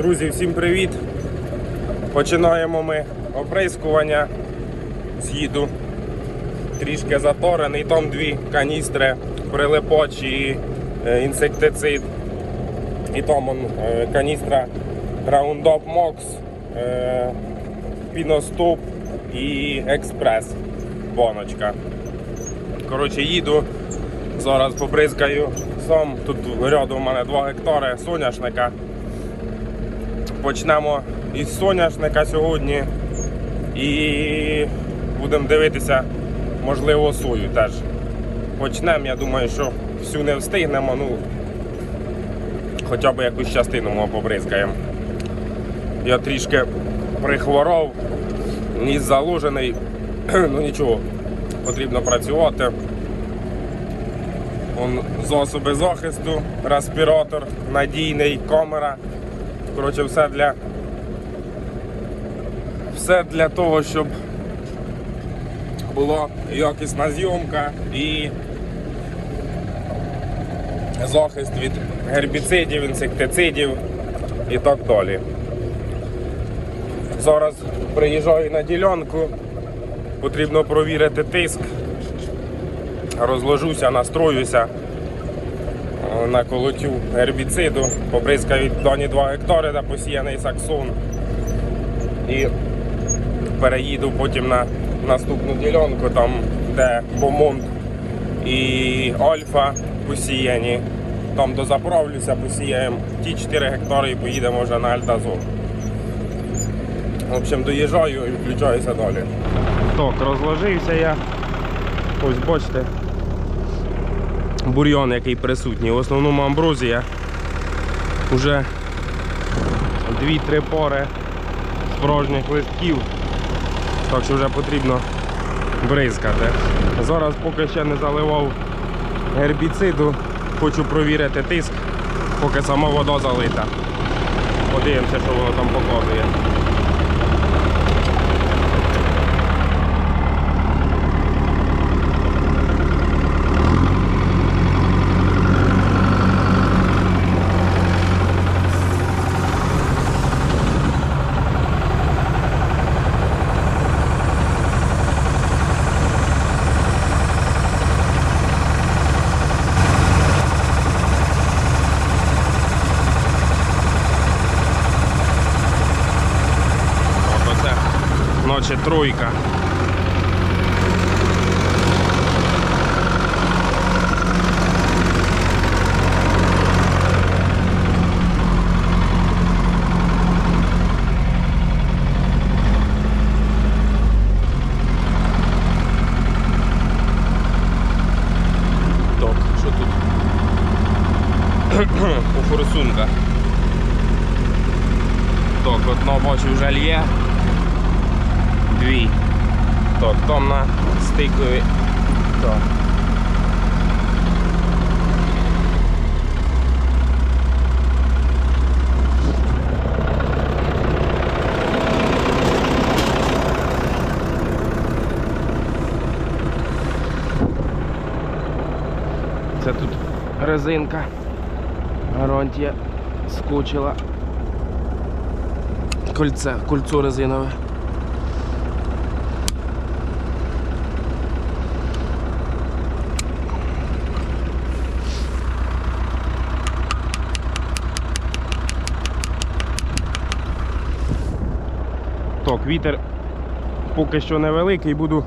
Друзі, всім привіт! Починаємо ми оприскування з їду. Трішки заторений, там дві каністри, прилипоч і е, інсектицид. І там он, е, каністра Roundup Mox, е, Піностоп і Експрес. Боночка. Коротше, їду. Зараз побризкаю сам. Тут рядом у мене 2 гектари соняшника. Почнемо із соняшника сьогодні і будемо дивитися, можливо, сою теж. Почнемо, я думаю, що всю не встигнемо, ну хоча б якусь частину ми побризкаємо. Я трішки прихворов, ніс заложений, ну нічого, потрібно працювати. Вон засоби захисту, респіратор, надійний, камера. Коротше, все для все для того, щоб була якісна зйомка і захист від гербіцидів, інсектицидів і так далі. Зараз приїжджаю на ділянку, потрібно провірити тиск, розложуся, настроюся на колотю гербіциду, побризкають дані 2 гектари, де посіяний саксон. І переїду потім на наступну ділянку, там де Бомонт і Альфа посіяні. Там дозаправлюся, посіяємо ті 4 гектари і поїдемо вже на Альтазор. В общем, доїжджаю і включаюся далі. Так, розложився я. Ось бачите, бур'ян, який присутній. В основному амброзія. Уже 2-3 пори справжніх листків. Так що вже потрібно бризкати. Зараз поки ще не заливав гербіциду, хочу провірити тиск, поки сама вода залита. Подивимося, що воно там показує. Тройка. Так, що тут? По форсунках. Так, одно бачу вже лє. Так, там на стикові. Це тут резинка. Гарантія скочила кольце, кольцо резинове. Так, вітер поки що невеликий, буду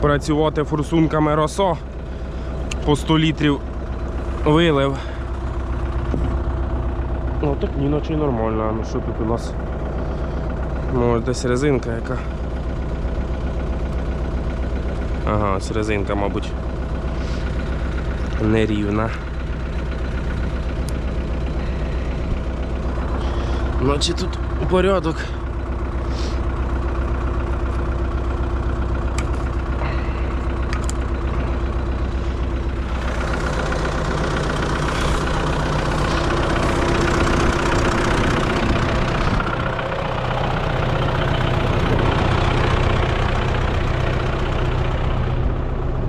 працювати форсунками росо по 100 літрів вилив. Ну так ні, й нормально, ну що тут у нас? Може десь резинка яка. Ага, ось резинка, мабуть. Нерівна. Наче тут порядок.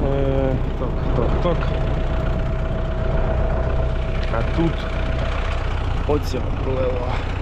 Е, Так, так, так. А тут оця пролила.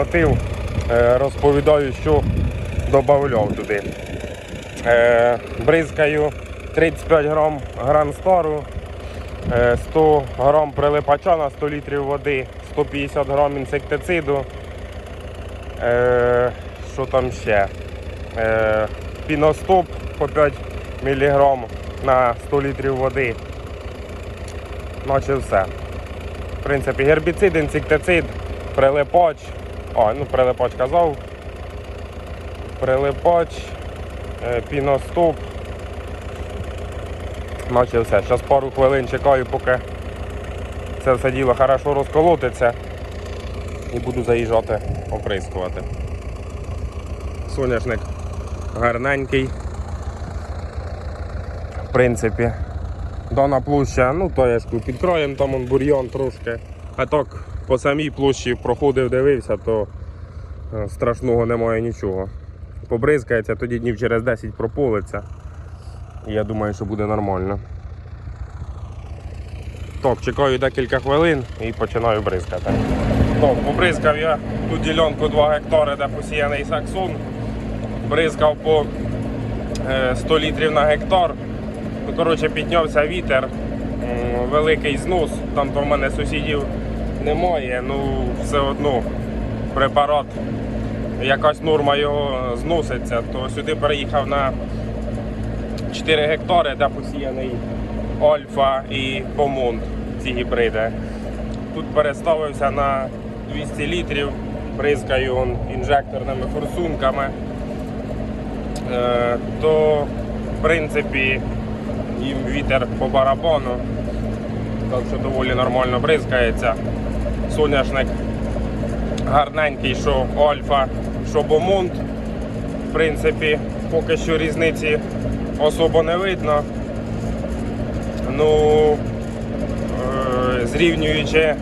Наколотив, е, розповідаю, що додавав туди. Е, бризкаю 35 грам е, 100 грам прилипача на 100 літрів води, 150 грам інсектициду. Е, що там ще? Е, піностоп по 5 мг на 100 літрів води. Наче все. В принципі, гербіцид, інсектицид, прилипач. А, ну прилипач казав. Прилипач, е, піностоп. Наче все. Зараз пару хвилин чекаю, поки це все діло хорошо розколотиться. І буду заїжджати оприскувати. Соняшник гарненький. В принципі, дана площа, ну то я ж під там он бур'ян трошки. А так по самій площі проходив, дивився, то е, страшного немає нічого. Побризкається, тоді днів через 10 прополиться. Я думаю, що буде нормально. Так, чекаю декілька хвилин і починаю бризкати. Так, побризкав я ту ділянку 2 гектари, де посіяний саксон. Бризкав по е, 100 літрів на гектар. Ну, коротше, піднявся вітер, великий знос. Там то в мене сусідів немає, ну все одно препарат, якась норма його зноситься, то сюди переїхав на 4 гектари, де посіяний Альфа і Помонт, ці гібриди. Тут переставився на 200 літрів, бризкаю он інжекторними форсунками. Е, то в принципі їм вітер по барабану, так що доволі нормально бризкається. Соняшник гарненький, що Альфа, що Бомонт. В принципі, поки що різниці особо не видно. Ну, е, зрівнюючи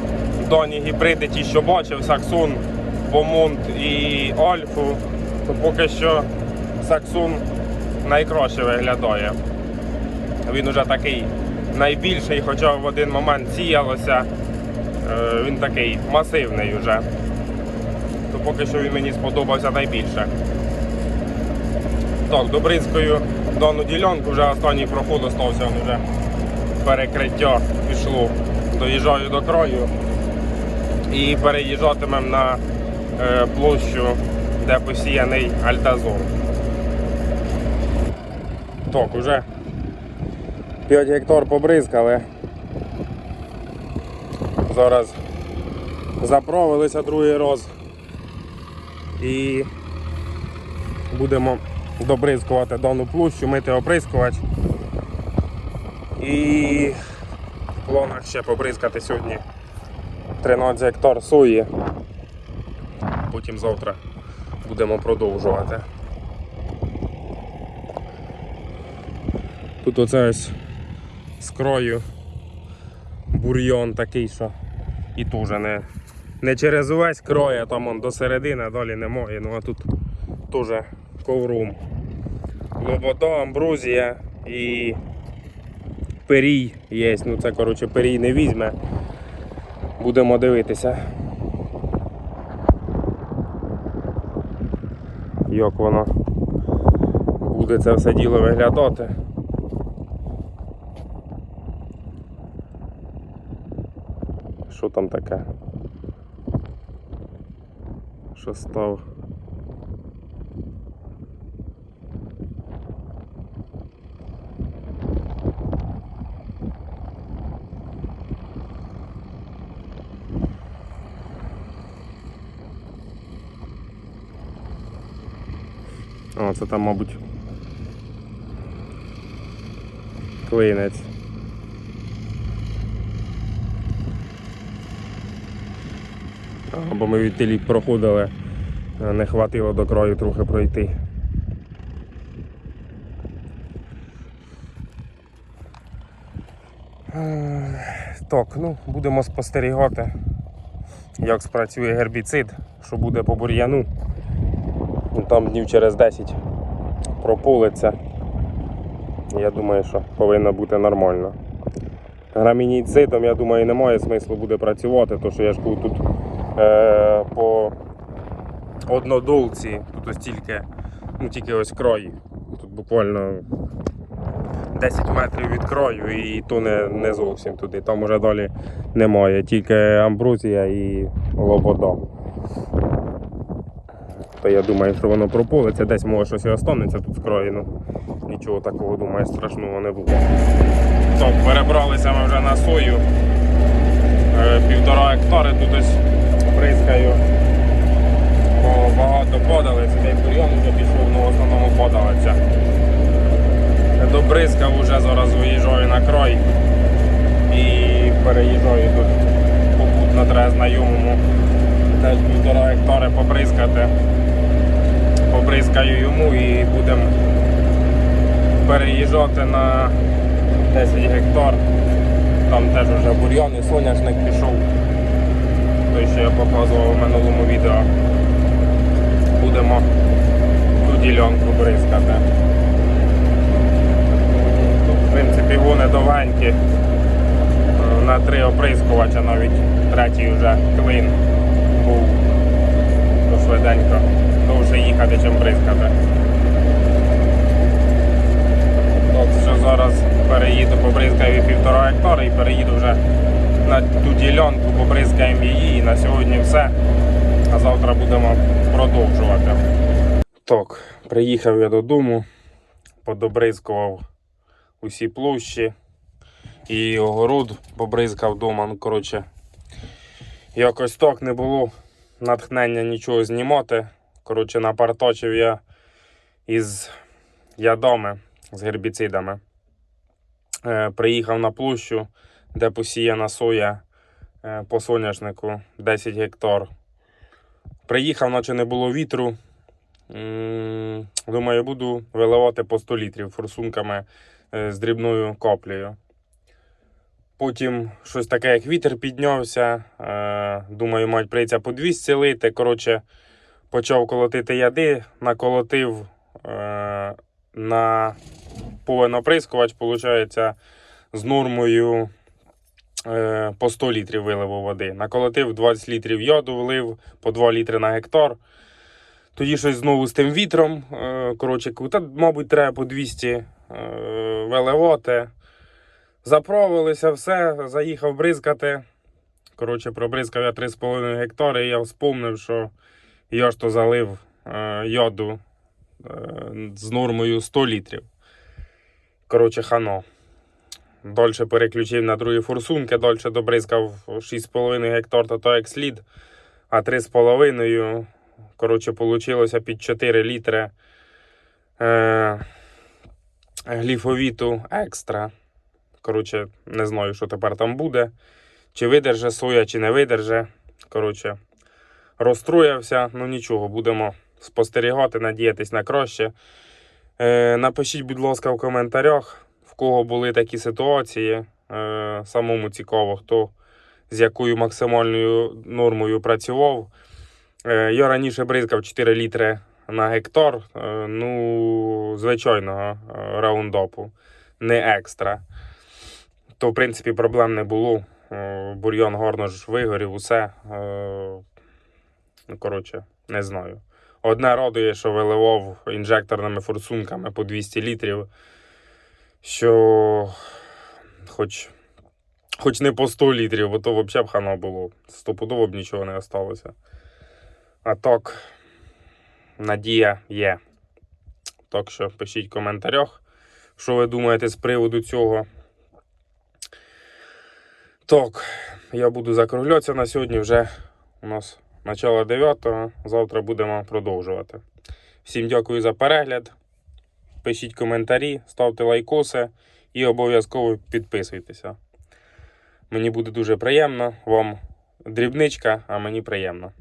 дані гібриди, ті, що бачив, Саксун, Бомонт і Альфу, то поки що Саксун найкраще виглядає. Він уже такий найбільший, хоча в один момент сіялося. Е, Він такий масивний вже. То поки що він мені сподобався найбільше. Так, добризкою дану ділянку, вже останній проход остався, він вже перекриття пішло. Доїжджаю до краю і переїжджатимемо на е, площу, де посіяний альтазон. Так, уже 5 гектар побризкали. Зараз заправилися другий раз і будемо добризкувати дану площу, мити оприскувач. І в планах ще побризкати сьогодні 13 гектар сої. Потім завтра будемо продовжувати. Тут оце ось з краю бур'йон такий, що і теж не, не через увесь крой, а там он до середини, а далі немає. Ну а тут теж коврум. Лобода, амбрузія і перій є. Ну це коротше перій не візьме. Будемо дивитися. Як воно буде це все діло виглядати. Що там таке? Що став? О, це там, мабуть, клинець. А, Бо ми від проходили, е, не хватило до краю трохи пройти. Е, Так, ну будемо спостерігати, як спрацює гербіцид, що буде по бур'яну. Ну, Там днів через 10 прополиться. Я думаю, що повинно бути нормально. Грамініцидом, я думаю, немає смислу буде працювати, тому що я ж тут по однодолці. Тут ось тільки, ну тільки ось крой. Тут буквально 10 метрів від краю і то не, не зовсім туди. Там уже далі немає, тільки амбрузія і лобода. То я думаю, що воно прополиться, десь може щось і останеться тут в крої, ну нічого такого, думаю, страшного не буде. Так, перебралися ми вже на сою. Е, Півтора гектари тут ось бризкаю. Бо багато подалиць, цей бур'ян вже пішов, ну в основному подалиця. Добризкав уже зараз виїжджаю на край і переїжджаю тут попутно треба знайомому теж півтора гектари побризкати. Побризкаю йому і будемо переїжджати на 10 гектар. Там теж вже бур'ян і соняшник пішов. Той, що я показував в минулому відео. Будемо ту ділянку бризкати. Тут, в принципі, вони довгенькі. На три оприскувача навіть третій вже клин був то швиденько. Довше їхати, ніж бризкати. От що зараз переїду, побризкаю півтора гектара і переїду вже на ту ділянку, побризкаємо її і на сьогодні все. А завтра будемо продовжувати. Так, приїхав я додому, подобризкував усі площі і огород побризкав вдома. Ну, коротше, якось так не було натхнення нічого знімати. Коротше, напарточив я із ядами, з гербіцидами. Е, приїхав на площу, де посіяна соя е, по соняшнику 10 гектар. Приїхав, наче не було вітру. Думаю, буду виливати по 100 літрів форсунками е, з дрібною каплею. Потім щось таке, як вітер піднявся. Е, Думаю, мать прийдеться по 200 лити. Коротше, почав колотити яди, наколотив на повен оприскувач, виходить, з нормою по 100 літрів виливу води. Наколотив 20 літрів йоду, влив по 2 літри на гектар. Тоді щось знову з тим вітром. Е, коротше, та, мабуть, треба по 200 е, виливати. Заправилися, все, заїхав бризкати. Коротше, пробризкав я 3,5 гектари, і я вспомнив, що я ж то залив е, йоду е, з нормою 100 літрів. Коротше, хано. Дольше переключив на другі форсунки, дольше добризкав 6,5 гектар, то як слід, а 3,5. Коротше, вийшло під 4 літри е, гліфовіту екстра. Коротше, не знаю, що тепер там буде. Чи видерже соя, чи не видерже. Коротше, розстроївся, ну нічого, будемо спостерігати, надіятись на краще. Е, напишіть, будь ласка, в коментарях, кого були такі ситуації. Е, самому цікаво, хто з якою максимальною нормою працював. Е, я раніше бризкав 4 літри на гектар, е, ну, звичайного е, раундопу, не екстра. То, в принципі, проблем не було. Е, Бур'ян гарно ж вигорів, усе. Е, Ну, коротше, не знаю. Одне радує, що виливав інжекторними форсунками по 200 літрів. Що хоч, хоч не по 100 літрів, бо то взагалі б хано було. Стопудово б нічого не осталося. А так, надія є. Так що пишіть в коментарях, що ви думаєте з приводу цього. Так, я буду закруглятися на сьогодні. Вже у нас начало 9 Завтра будемо продовжувати. Всім дякую за перегляд. Пишіть коментарі, ставте лайкоси і обов'язково підписуйтеся. Мені буде дуже приємно. Вам дрібничка, а мені приємно.